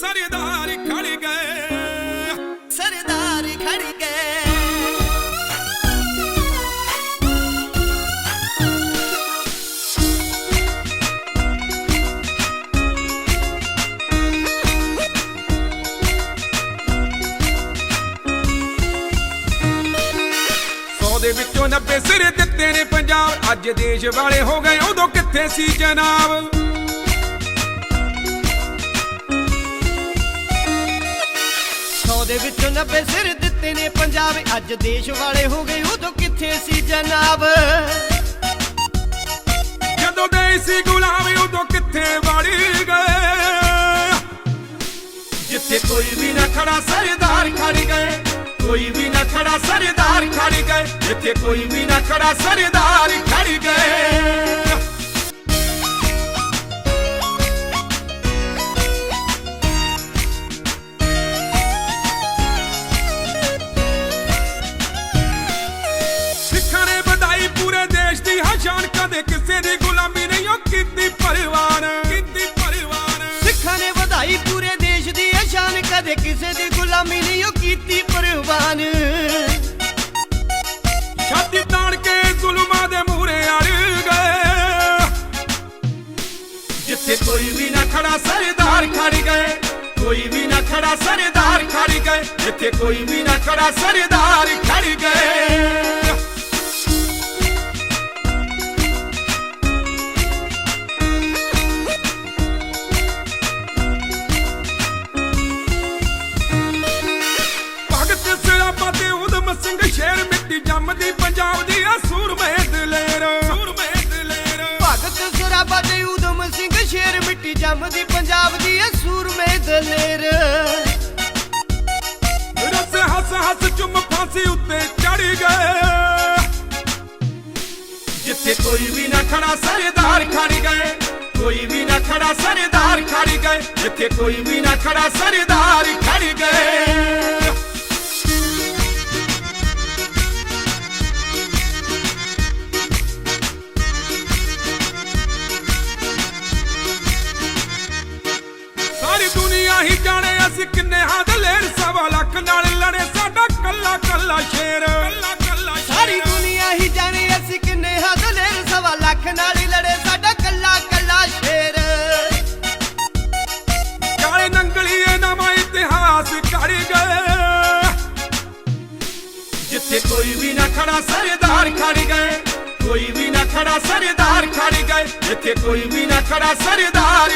ਸਰਦਾਰ ਖੜ ਗਏ। ਸਰਦਾਰ ਖੜ ਦੇ ਵਿੱਚੋਂ 90 ਸਿਰੇ ਦਿੱਤੇ ਨੇ ਪੰਜਾਬ। ਅੱਜ ਦੇਸ਼ ਵਾਲੇ ਹੋ ਗਏ ਉਦੋਂ ਕਿੱਥੇ ਸੀ ਜਨਾਬ? ਸੌ ਦੇ ਵਿੱਚੋਂ 90 ਸਿਰ ਦਿੱਤੇ ਨੇ ਪੰਜਾਬ। ਅੱਜ ਦੇਸ਼ ਵਾਲੇ ਹੋ ਗਏ, ਉਦੋਂ ਕਿੱਥੇ ਸੀ ਜਨਾਬ? ਜਦੋਂ ਦੇ ਸੀ ਗੁਲਾਮ, ਉਦੋਂ ਕਿੱਥੇ ਵਾਲੀ ਗਏ? ਜਿੱਥੇ ਕੋਈ ਵੀ ਨਾ ਖੜਾ, ਸਰਦਾਰ ਖੜ ਗਏ। ਕੋਈ ਵੀ ਨਾ ਖੜਾ, ਸਰਦਾਰ ਖੜ ਗਏ। ਜਿੱਥੇ ਕੋਈ ਵੀ ਨਾ ਖੜਾ, ਸਰਦਾਰ ਕਦੇ ਕਿਸੇ ਦੀ ਗੁਲਾਮੀ ਨਹੀਂ ਉਹ ਕੀਤੀ ਪਰਵਾਨ। ਛਾਤੀ ਤਾਣ ਕੇ ਜ਼ੁਲਮਾਂ ਦੇ ਮੂਹਰੇ ਅੜ ਗਏ। ਜਿੱਥੇ ਕੋਈ ਵੀ ਨਾ ਖੜਾ ਸਰਦਾਰ ਖੜ ਗਏ। ਕੋਈ ਵੀ ਨਾ ਖੜਾ ਸਰਦਾਰ ਖੜ ਗਏ। ਜਿੱਥੇ ਕੋਈ ਵੀ ਨਾ ਖੜਾ ਸਰਦਾਰ ਖੜ ਗਏ। ਮਿੱਟੀ ਜੰਮਦੀ, ਪੰਜਾਬ ਦੀ ਇਹ ਸੂਰਮੇ ਦਲੇਰ। ਰਸ, ਹੱਸ ਹੱਸ, ਚੁੰਮ ਫਾਂਸੀ ਉੱਤੇ ਚੜੀ ਗਏ। ਜਿੱਥੇ ਕੋਈ ਵੀ ਨਾ ਖੜਾ, ਸਰਦਾਰ ਖੜ ਗਏ। ਕੋਈ ਵੀ ਨਾ ਖੜਾ, ਸਰਦਾਰ ਖੜ ਗਏ। ਜਿੱਥੇ ਕੋਈ ਵੀ ਨਾ ਖੜਾ, ਸਰਦਾਰ ਅਸੀਂ ਕਿੰਨੇ ਹਾਂ ਦਲੇਰ ਸਵਾ ਲੱਖ ਨਾਲ ਲੜੇ ਸਾਡਾ ਕੱਲਾ ਕੱਲਾ ਸ਼ੇਰ। ਕੱਲਾ ਕੱਲਾ ਸਾਰੀ ਦੁਨੀਆ ਹੀ ਜਾਣੇ ਅਸੀਂ ਕਿੰਨੇ ਹਾਂ ਦਲੇਰ ਸਵਾ ਲੱਖ ਨਾਲ ਲੜੇ ਸਾਡਾ ਕੱਲਾ ਕੱਲਾ ਸ਼ੇਰ। ਕਾਲੇ ਨੰਗਲੀ ਇਹ ਨਵਾਂ ਇਤਿਹਾਸ ਘੜ ਗਏ। ਜਿੱਥੇ ਕੋਈ ਵੀ ਨਾ ਖੜਾ ਸਰਦਾਰ ਖੜ ਗਏ। ਕੋਈ ਵੀ ਨਾ ਖੜਾ ਸਰਦਾਰ ਖੜ ਗਏ। ਜਿੱਥੇ ਕੋਈ ਵੀ ਨਾ ਖੜਾ ਸਰਦਾਰ